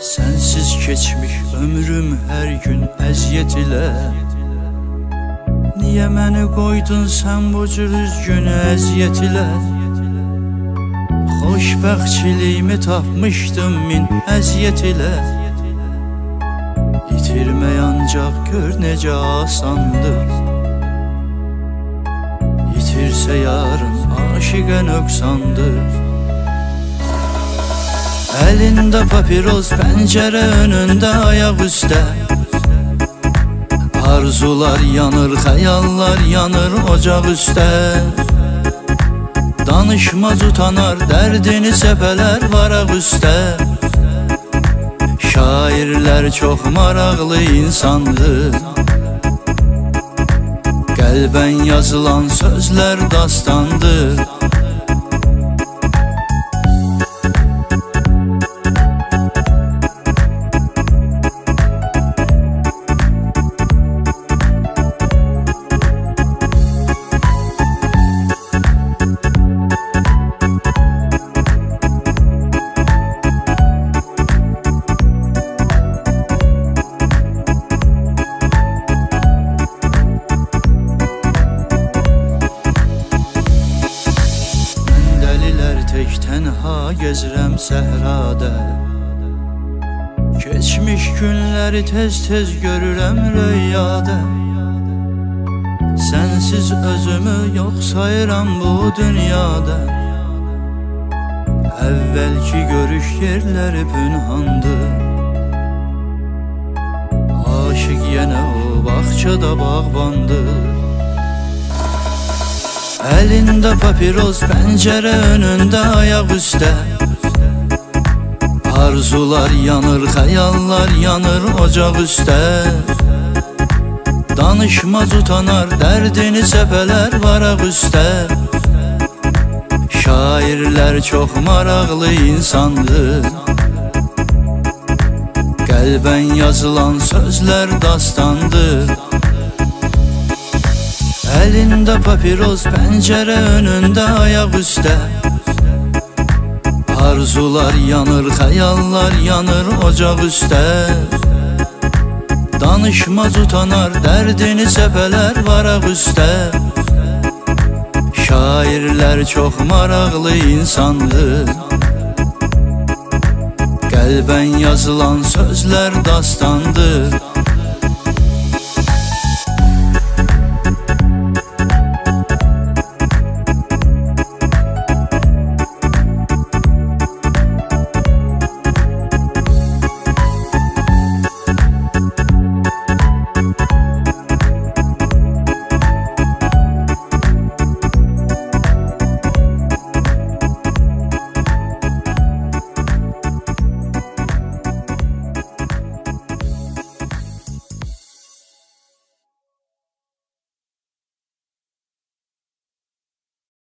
Sensiz geçmiş ömrüm her gün əziyyət ilə Niyə məni qoydun sən bu cür üzgün əziyyət ilə Xoşbəxtçiliyimi tapmışdım min əziyyət ilə İtirmək ancaq gör necə asandır. Yitirsə yarın aşiqə nöqsandır Elinde papiros pencere önünde ayak üstte. Arzular yanır, hayallar yanır ocak üstte. Danışmaz utanar, derdini sepeler varak üstte. Şairler çok maraklı insandır. Gelben yazılan sözler dastandır tənha gezirəm səhrada. Keçmiş günləri tez-tez görürəm rüyada. Sənsiz özümü yox sayıram bu dünyada. Əvvəlki görüş yerləri pünhandır Aşık yenə o bağçada bağbandır Elinde papiros pencere önünde ayak üstte. Arzular yanır, hayallar yanır ocak üstte. Danışmaz utanar, derdini sepeler varak üstte. Şairler çok maraklı insandır Gelben yazılan sözler dastandır Papiros pencere önünde ayak üstte. Arzular yanır, hayallar yanır ocak üstte. Danışmaz utanar, derdini sepeler varak üstte. Şairler çok maraklı insandır. Gelben yazılan sözler dastandır